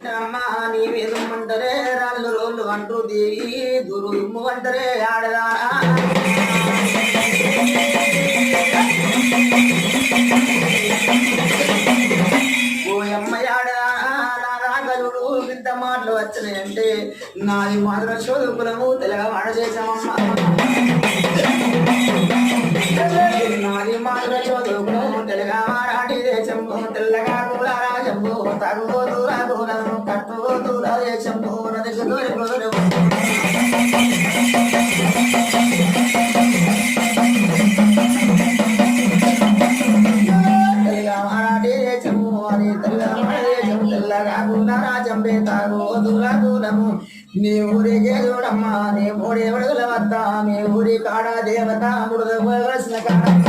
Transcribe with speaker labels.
Speaker 1: అమ్మా నీ వేదమ్మంటరే రాళ్ళు రోళ్ళు అంటూ దేవి దురు ఇమ్ము అంటరే ఆడదా ఓ అమ్మయాడా ఇంత మాటలు వచ్చినాయంటే నాది మాత్రం చదువుకులము తెలగ వాడదేశమమ్మ నాది మాత్రం చదువుకులము తెలగ వాడాటి దేశము తెల్లగా కూడా రాజము తగ్గు దూరము కట్టు దూరా దూరా దూరము నీ ఊరికే చూడమ్మా నీ ఊరి విడుదల వద్ద నీ ఊరి కాడ దేవత మృద కాడ